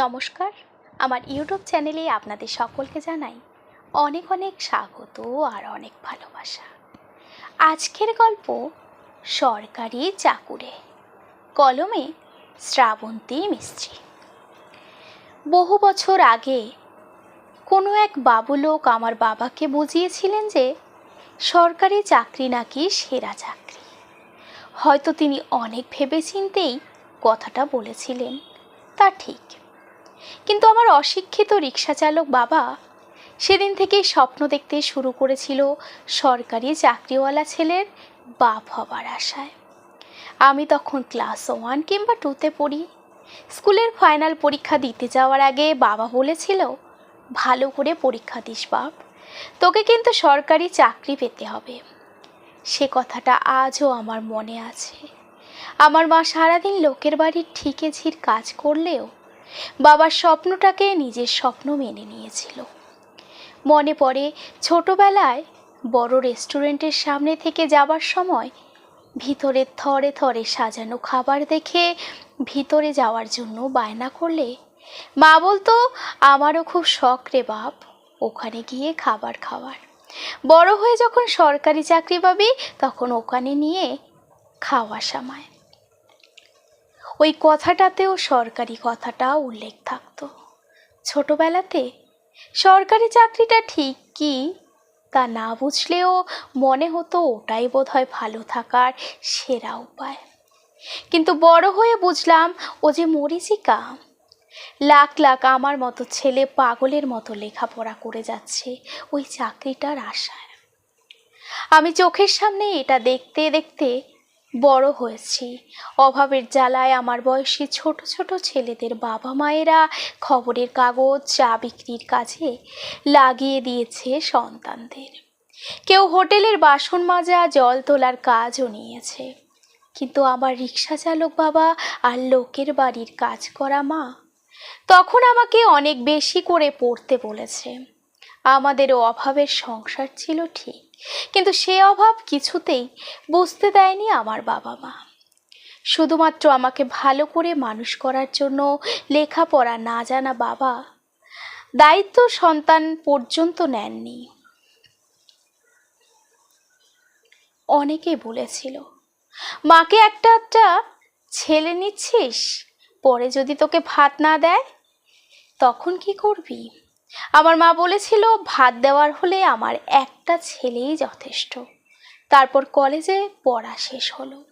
নমস্কার। আমার ইউটিউব চ্যানেলে আপনাদের সকলকে জানাই অনেক অনেক স্বাগত আর অনেক ভালোবাসা। আজকের গল্প সরকারি চাকুরে, কলমে শ্রাবন্তী মিস্ত্রি। বহু বছর আগে কোনো এক বাবুলোক আমার বাবাকে বুঝিয়েছিলেন যে সরকারি চাকরি নাকি সেরা চাকরি। হয়তো তিনি অনেক ভেবেচিন্তেই কথাটা বলেছিলেন, তা ঠিক। কিন্তু আমার অশিক্ষিত রিক্সা চালক বাবা সেদিন থেকেই স্বপ্ন দেখতে শুরু করেছিল সরকারি চাকরিওয়ালা ছেলের বাপ হবার আশায়। আমি তখন ক্লাস ওয়ান কিংবা টুতে পড়ি। স্কুলের ফাইনাল পরীক্ষা দিতে যাওয়ার আগে বাবা বলেছিল, ভালো করে পরীক্ষা দিস বাপ, তোকে কিন্তু সরকারি চাকরি পেতে হবে। সে কথাটা আজও আমার মনে আছে। আমার মা সারাদিন লোকের বাড়ির ঠিকে ঝির কাজ করলেও বাবার স্বপ্নটাকে নিজের স্বপ্ন মেনে নিয়েছিল। মনে পড়ে ছোটবেলায় বড় রেস্টুরেন্টের সামনে থেকে যাবার সময় ভিতরে থরে থরে সাজানো খাবার দেখে ভিতরে যাওয়ার জন্য বায়না করলে, মা বলতো, আমারও খুব শখ রে বাপ, ওখানে গিয়ে খাবার খাওয়ার। বড় হয়ে যখন সরকারি চাকরি পাবি, তখন ওখানে নিয়ে খাওয়া সামায়। ওই কথাটাতেও সরকারি কথাটা উল্লেখ থাকতো। ছোটবেলাতে সরকারি চাকরিটা ঠিক কি তা না বুঝলেও মনে হতো ওটাই বোধহয় ভালো থাকার সেরা উপায়। কিন্তু বড় হয়ে বুঝলাম ও যে মরিচিকা। লাখ লাখ আমার মতো ছেলে পাগলের মতো লেখাপড়া করে যাচ্ছে ওই চাকরিটার আশায়। আমি চোখের সামনে এটা দেখতে দেখতে বড় হয়েছি। অভাবের জ্বালায় আমার বয়সী ছোট ছোট ছেলেদের বাবা মায়েরা খবরের কাগজ, চা বিক্রির কাজে লাগিয়ে দিয়েছে সন্তানদের। কেউ হোটেলের বাসন মাজা, জল তোলার কাজও নিয়েছে। কিন্তু আমার রিক্সা চালক বাবা আর লোকের বাড়ির কাজ করা মা, তখন আমাকে অনেক বেশি করে পড়তে বলেছে। আমাদেরও অভাবের সংসার ছিল ঠিক। কিন্তু সে অভাব কিছুতেই বুঝতে দেয়নি আমার বাবা মা শুধুমাত্র আমাকে ভালো করে মানুষ করার জন্য লেখাপড়া না জানা বাবা দায়িত্ব সন্তান পর্যন্ত নেননি। অনেকে বলেছিল, মাকে একটা একটা ছেলে নিচ্ছিস, পরে যদি তোকে ভাত না দেয়, তখন কি করবি? আমার মা বলেছিল, ভাত দেওয়ার হলে আমার একটা ছেলেই যথেষ্ট। তারপর কলেজে পড়া শেষ হলো।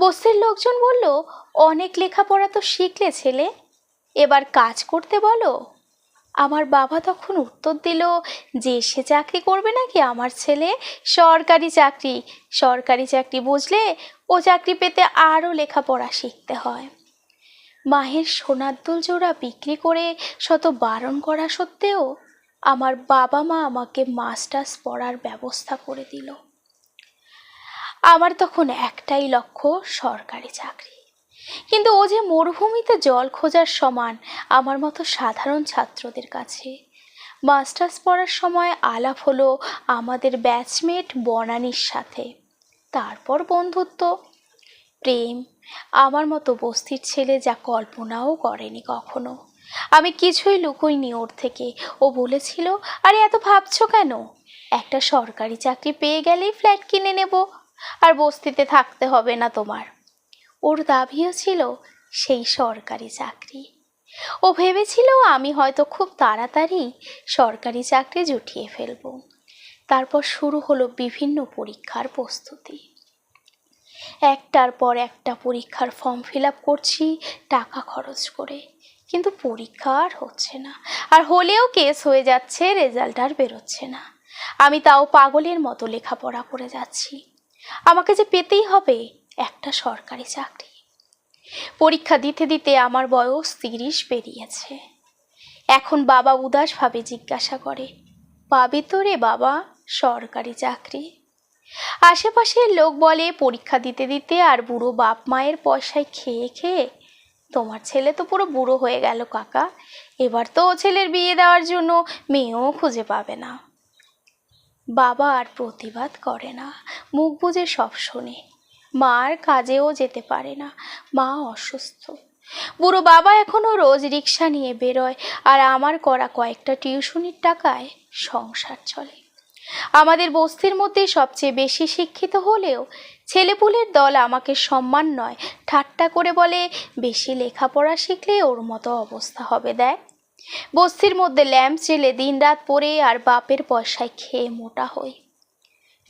বস্তির লোকজন বলল, অনেক লেখাপড়া তো শিখলে ছেলে, এবার কাজ করতে বলো। আমার বাবা তখন উত্তর দিল, যে সে চাকরি করবে নাকি আমার ছেলে? সরকারি চাকরি। সরকারি চাকরি বুঝলে ও চাকরি পেতে আরও লেখাপড়া শিখতে হয়। মায়ের সোনার দুল জোড়া বিক্রি করে শত বারণ করা সত্ত্বেও আমার বাবা মা আমাকে মাস্টার্স পড়ার ব্যবস্থা করে দিল। আমার তখন একটাই লক্ষ্য, সরকারি চাকরি। কিন্তু ও যে মরুভূমিতে জল খোঁজার সমান আমার মতো সাধারণ ছাত্রদের কাছে। মাস্টার্স পড়ার সময় আলাপ হলো আমাদের ব্যাচমেট বনানীর সাথে। তারপর বন্ধুত্ব, প্রেম আমার মতো বস্তির ছেলে যা কল্পনাও করেনি কখনো। আমি কিছুই লুকোইনি ওর থেকে। ও বলেছিল, আরে, এত ভাবছ কেন? একটা সরকারি চাকরি পেয়ে গেলেই ফ্ল্যাট কিনে নেব, আর বস্তিতে থাকতে হবে না তোমার। ওর দাবিও ছিল সেই সরকারি চাকরি। ও ভেবেছিল, আমি হয়তো খুব তাড়াতাড়ি সরকারি চাকরি জুটিয়ে ফেলব। তারপর শুরু হলো বিভিন্ন পরীক্ষার প্রস্তুতি। একটার পর একটা পরীক্ষার ফর্ম ফিল আপ করছি, টাকা খরচ করে। কিন্তু পরীক্ষা আর হচ্ছে না। আর হলেও কেস হয়ে যাচ্ছে রেজাল্ট আর বেরোচ্ছে না। আমি তাও পাগলের মতো লেখাপড়া করে যাচ্ছি। আমাকে যে পেতেই হবে, একটা সরকারি চাকরি। পরীক্ষা দিতে দিতে আমার বয়স তিরিশ পেরিয়েছে। এখন বাবা উদাসভাবে জিজ্ঞাসা করে, পাবি তো রে বাবা সরকারি চাকরি? আশেপাশের লোক বলে, পরীক্ষা দিতে দিতে আর বুড়ো বাপ মায়ের পয়সায় খেয়ে খেয়ে, তোমার ছেলে তো পুরো বুড়ো হয়ে গেল কাকা, এবার তো ও ছেলের বিয়ে দেওয়ার জন্য মেয়েও খুঁজে পাবে না। বাবা আর প্রতিবাদ করে না, মুখ বুজে সব শোনে। মার কাজেও যেতে পারে না, মা অসুস্থ। বুড়ো বাবা এখনও রোজ রিক্সা নিয়ে বেরোয় আর আমার করা কয়েকটা টিউশনির টাকায় সংসার চলে। আমাদের বস্তির মধ্যে সবচেয়ে বেশি শিক্ষিত হলেও ছেলেপুলের দল আমাকে সম্মান নয়। ঠাট্টা করে বলে, বেশি লেখাপড়া শিখলে ওর মতো অবস্থা হবে, দেখ। বস্তির মধ্যে ল্যাম্প জেলে দিনরাত পরে আর বাপের পয়সায় খেয়ে মোটা হই।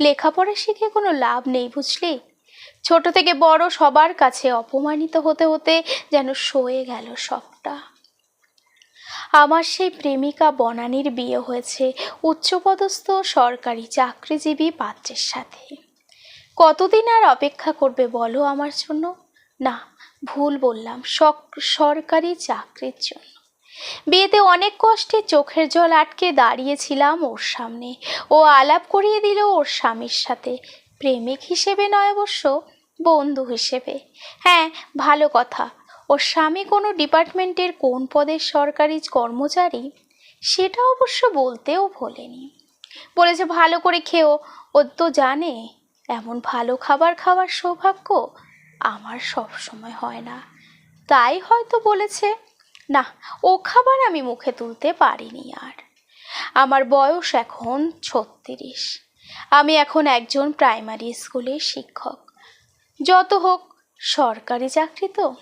লেখাপড়া শিখে কোনো লাভ নেই, বুঝলি? ছোট থেকে বড় সবার কাছে অপমানিত হতে হতে যেন সয়ে গেল সবটা। আমার সেই প্রেমিকা বনানীর বিয়ে হয়েছে উচ্চপদস্থ সরকারি চাকরিজীবী পাত্রের সাথে। কতদিন আর অপেক্ষা করবে বলো আমার জন্য? না, ভুল বললাম সরকারি চাকরির জন্য। বিয়েতে অনেক কষ্টে চোখের জল আটকে দাঁড়িয়েছিলাম ওর সামনে। ও আলাপ করিয়ে দিল ওর স্বামীর সাথে। প্রেমিক হিসেবে নয় অবশ্য, বন্ধু হিসেবে। হ্যাঁ ভালো কথা। ওর স্বামী কোনো ডিপার্টমেন্টের কোন পদের সরকারি কর্মচারী, সেটা অবশ্য বলতেও ভোলেনি। বলেছে, ভালো করে খেও। ও তো জানে, এমন ভালো খাবার খাওয়ার সৌভাগ্য আমার সব সময় হয় না। তাই হয়তো বলেছে, না, ও খাবার আমি মুখে তুলতে পারিনি আর। আমার বয়স এখন ছত্রিশ। আমি এখন একজন প্রাইমারি স্কুলের শিক্ষক। যত হোক, সরকারি চাকরি তো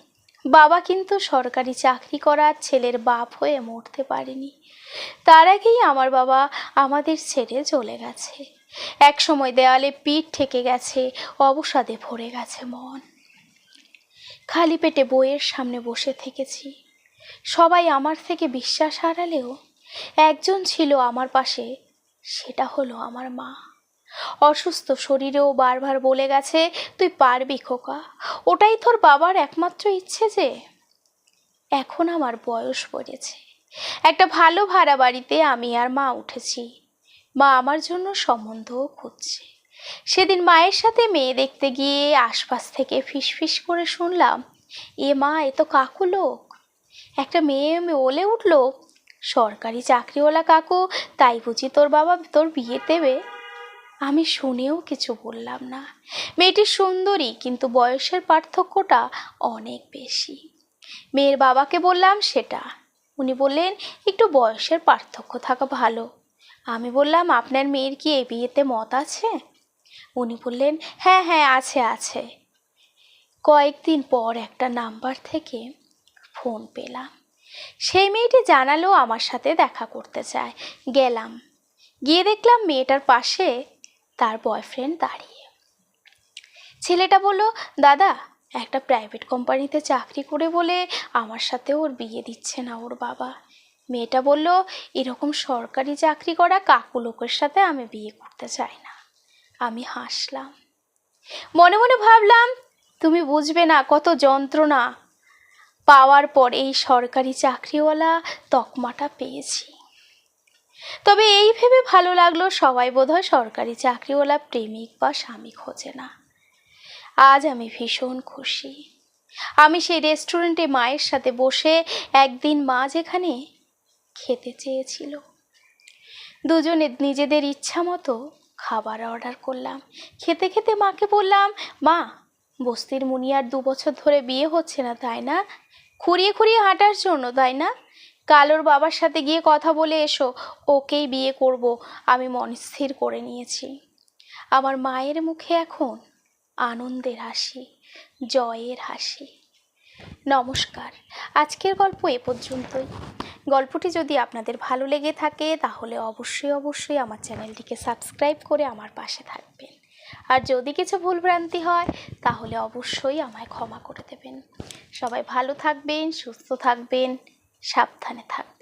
বাবা কিন্তু সরকারি চাকরি করার ছেলের বাপ হয়ে মরতে পারেনি। তার আগেই আমার বাবা আমাদের ছেড়ে চলে গেছে। এক সময় দেওয়ালে পিঠ ঠেকে গেছে, অবসাদে ভরে গেছে মন। খালি পেটে বইয়ের সামনে বসে থেকেছি। সবাই আমার থেকে বিশ্বাস হারালেও একজন ছিল আমার পাশে, সেটা হলো আমার মা। অসুস্থ শরীরেও বারবার বলে গেছে, তুই পারবি খোকা। ওটাই তোর বাবার একমাত্র ইচ্ছে যে? এখন আমার বয়স পড়েছে। একটা ভালো ভাড়া বাড়িতে আমি আর মা উঠেছি। মা আমার জন্য সম্বন্ধও খুঁজছে। সেদিন মায়ের সাথে মেয়ে দেখতে গিয়ে আশপাশ থেকে ফিসফিস করে শুনলাম, এ মা, এ তো কাকু লোক। একটা মেয়ে বলে উঠল, সরকারি চাকরিওয়ালা কাকু, তাই বুঝি তোর বাবা তোর বিয়ে দেবে? আমি শুনেও কিছু বললাম না। মেয়েটি সুন্দরী, কিন্তু বয়সের পার্থক্যটা অনেক বেশি। মেয়ের বাবাকে বললাম সেটা। উনি বললেন, একটু বয়সের পার্থক্য থাকা ভালো। আমি বললাম, আপনার মেয়ের কি এ বিয়েতে মত আছে? উনি বললেন হ্যাঁ হ্যাঁ আছে আছে। কয়েকদিন পর একটা নাম্বার থেকে ফোন পেলাম। সেই মেয়েটি জানালো আমার সাথে দেখা করতে চায়। গেলাম। গিয়ে দেখলাম মেয়েটার পাশে তার বয়ফ্রেন্ড দাঁড়িয়ে। ছেলেটা বলল, দাদা, একটা প্রাইভেট কোম্পানিতে চাকরি করে বলে আমার সাথে ওর বিয়ে দিচ্ছে না ওর বাবা। মেয়েটা বলল, এরকম সরকারি চাকরি করা কাকু লোকের সাথে আমি বিয়ে করতে চাই না। আমি হাসলাম। মনে মনে ভাবলাম, তুমি বুঝবে না কত যন্ত্রণা পাওয়ার পর এই সরকারি চাকরিওয়ালা তকমাটা পেয়েছি। তবে এই ভেবে ভালো লাগল সবাই বোধহয় সরকারি চাকরিওয়ালা প্রেমিক বা স্বামী খোঁজে না। আজ আমি ভীষণ খুশি। আমি সেই রেস্টুরেন্টে মায়ের সাথে বসে একদিন মা যেখানে খেতে চেয়েছিল। দুজনে নিজেদের ইচ্ছা মতো খাবার অর্ডার করলাম। খেতে খেতে মাকে বললাম, মা, বস্তির মুনিয়ার দু বছর ধরে বিয়ে হচ্ছে না, তাই না? খুঁড়িয়ে খুঁড়িয়ে হাঁটার জন্য, তাই না? কালোর বাবার সাথে গিয়ে কথা বলে এসো, ওকেই বিয়ে করব। আমি মন স্থির করে নিয়েছি। আমার মায়ের মুখে এখন আনন্দের হাসি, জয়ের হাসি। নমস্কার, আজকের গল্প এ পর্যন্তই। গল্পটি যদি আপনাদের ভালো লেগে থাকে, তাহলে অবশ্যই অবশ্যই আমার চ্যানেলটিকে সাবস্ক্রাইব করে আমার পাশে থাকবেন। আর যদি কিছু ভুলভ্রান্তি হয়, তাহলে অবশ্যই আমায় ক্ষমা করে দেবেন। সবাই ভালো থাকবেন, সুস্থ থাকবেন। সাবধানে থাকবেন।